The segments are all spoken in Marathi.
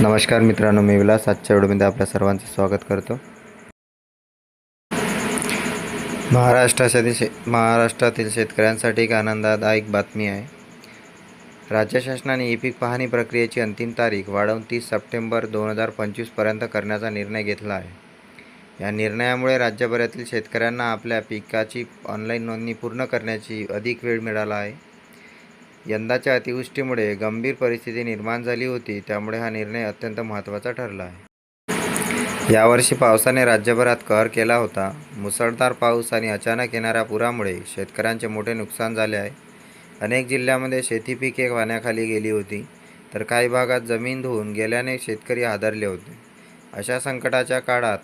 नमस्कार मित्रांनो मी विलास. आजच्या व्हिडिओमध्ये आपल्या सर्वांचं स्वागत करतो. महाराष्ट्रातील शे महाराष्ट्रातील शेतकऱ्यांसाठी एक आनंददायक बातमी आहे. राज्य शासनाने ई पीक पाहणी प्रक्रियेची अंतिम तारीख वाढवून तीस सप्टेंबर दोन हजार पंचवीसपर्यंत करण्याचा निर्णय घेतला आहे. या निर्णयामुळे राज्यभरातील शेतकऱ्यांना आपल्या पिकाची ऑनलाईन नोंदणी पूर्ण करण्याची अधिक वेळ मिळाला आहे. यंदाच्या अतिवृष्टीमुळे गंभीर परिस्थिती निर्माण झाली होती त्यामुळे हा निर्णय अत्यंत महत्त्वाचा ठरला आहे. यावर्षी पावसाने राज्यभरात कहर केला होता. मुसळधार पाऊस आणि अचानक येणाऱ्या पुरामुळे शेतकऱ्यांचे मोठे नुकसान झाले आहे. अनेक जिल्ह्यामध्ये शेती पिके पाण्याखाली गेली होती तर काही भागात जमीन धुवून गेल्याने शेतकरी हादरले होते. अशा संकटाच्या काळात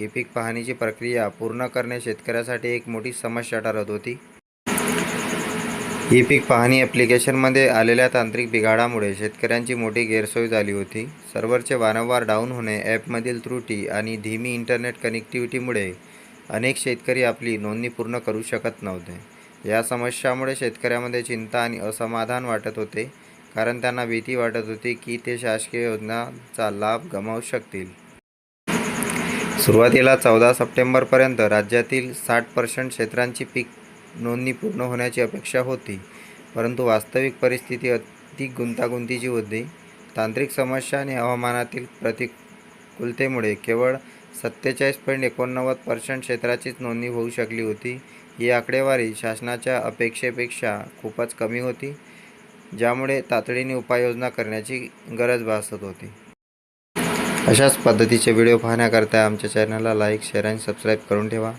ई पीक पाहणीची प्रक्रिया पूर्ण करणे शेतकऱ्यासाठी एक मोठी समस्या ठरत होती. ई पीक पाहणी ॲप्लिकेशनमध्ये आलेल्या तांत्रिक बिघाडामुळे शेतकऱ्यांची मोठी गैरसोय झाली होती. सर्व्हरचे वारंवार डाऊन होणे ॲपमधील त्रुटी आणि धीमी इंटरनेट कनेक्टिव्हिटीमुळे अनेक शेतकरी आपली नोंदणी पूर्ण करू शकत नव्हते. या समस्यामुळे शेतकऱ्यामध्ये चिंता आणि असमाधान वाटत होते कारण त्यांना भीती वाटत होती की ते शासकीय योजनांचा लाभ गमावू शकतील. सुरुवातीला चौदा सप्टेंबरपर्यंत राज्यातील साठ पर्सेंट क्षेत्रांची पीक नोंदणी पूर्ण होण्याची अपेक्षा होती. परंतु वास्तविक परिस्थिती अधिक गुंतागुंतीची होती. तांत्रिक समस्या आणि हवामानातील प्रतिकूलतेमुळे केवळ सत्तेचाळीस पॉईंट एकोणनव्वद पर्सेंट क्षेत्राचीच नोंदणी होऊ शकली होती. ही आकडेवारी शासनाच्या अपेक्षेपेक्षा खूपच कमी होती ज्यामुळे तातडीने उपाययोजना करण्याची गरज भासत होती. अशाच पद्धतीचे व्हिडिओ पाहण्याकरता आमच्या चॅनलला लाईक शेअर आणि सबस्क्राईब करून ठेवा.